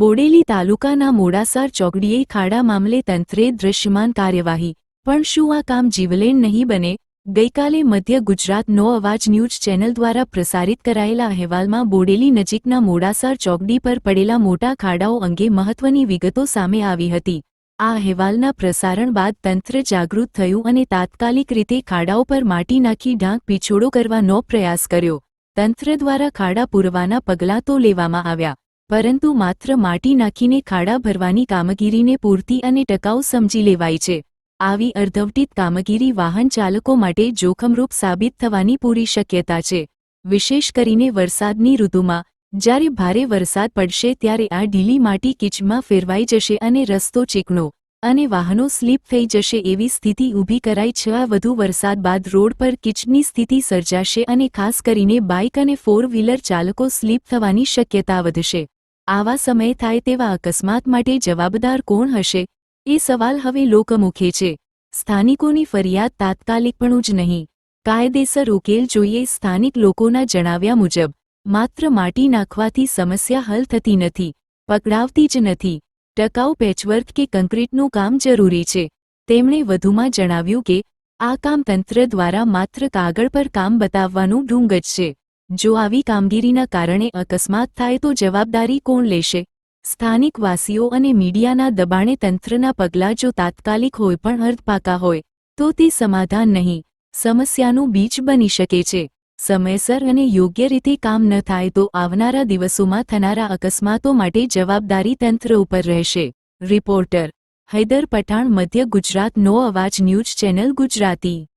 બોડેલી તાલુકાના મોડાસર ચોકડીએ ખાડા મામલે તંત્રે દૃશ્યમાન કાર્યવાહી. પણ શું આ કામ જીવલેણ નહીં બને? ગઈકાલે મધ્ય ગુજરાત નો અવાજ ન્યૂઝ ચેનલ દ્વારા પ્રસારિત કરાયેલા અહેવાલમાં બોડેલી નજીકના મોડાસર ચોકડી પર પડેલા મોટા ખાડાઓ અંગે મહત્વની વિગતો સામે આવી હતી. આ અહેવાલના પ્રસારણ બાદ તંત્ર જાગૃત થયું અને તાત્કાલિક રીતે ખાડાઓ પર માટી નાખી ઢાંક પીછોડો કરવાનો પ્રયાસ કર્યો. તંત્ર દ્વારા ખાડા પૂરવાના પગલાં તો લેવામાં આવ્યા. પરંતુ માત્ર માટી નાખીને ખાડા ભરવાની કામગીરીને પૂરતી અને ટકાઉ સમજી લેવાય છે. આવી અર્ધવટિત કામગીરી વાહન ચાલકો માટે જોખમરૂપ સાબિત થવાની પૂરી શક્યતા છે. વિશેષ કરીને વરસાદની ઋતુમાં, જ્યારે ભારે વરસાદ પડશે ત્યારે આ ઢીલી માટી કીચમાં ફેરવાઈ જશે અને રસ્તો ચીકણો અને વાહનો સ્લીપ થઈ જશે એવી સ્થિતિ ઊભી કરાઈ છે આ વધુ વરસાદ બાદ રોડ પર કીચની સ્થિતિ સર્જાશે અને ખાસ કરીને બાઇક અને ફોર વ્હીલર ચાલકો સ્લીપ થવાની શક્યતા વધશે. આવા સમયે થાય તેવા અકસ્માત માટે જવાબદાર કોણ હશે? એ સવાલ હવે લોકમુખે છે. સ્થાનિકોની ફરિયાદ તાત્કાલિકપણું જ નહીં. કાયદેસર ઉકેલ જોઈએ સ્થાનિક લોકોના જણાવ્યા મુજબ, માત્ર માટી નાખવાથી સમસ્યા હલ થતી નથી, પકડાવતી જ નથી. ટકાઉ પેચવર્ક કે કંક્રીટનું કામ જરૂરી છે. તેમણે વધુમાં જણાવ્યું કે, આ કામ તંત્ર દ્વારા માત્ર કાગળ પર કામ બતાવવાનું ઢૂંગ જ છે. જો આવી કામગીરીના કારણે અકસ્માત થાય તો જવાબદારી કોણ લેશે? સ્થાનિક વાસીઓ અને મીડિયાના દબાણે તંત્રના પગલાં જો તાત્કાલિક હોય પણ અર્ધપાકા હોય, તો તે સમાધાન નહીં. સમસ્યાનું બીજ બની શકે છે. સમયસર અને યોગ્ય રીતે કામ ન થાય તો આવનારા દિવસોમાં થનારા અકસ્માતો માટે જવાબદારી તંત્ર ઉપર રહેશે. રિપોર્ટર હૈદર પઠાણ, મધ્ય ગુજરાત, નો અવાજ ન્યૂઝ ચેનલ ગુજરાતી.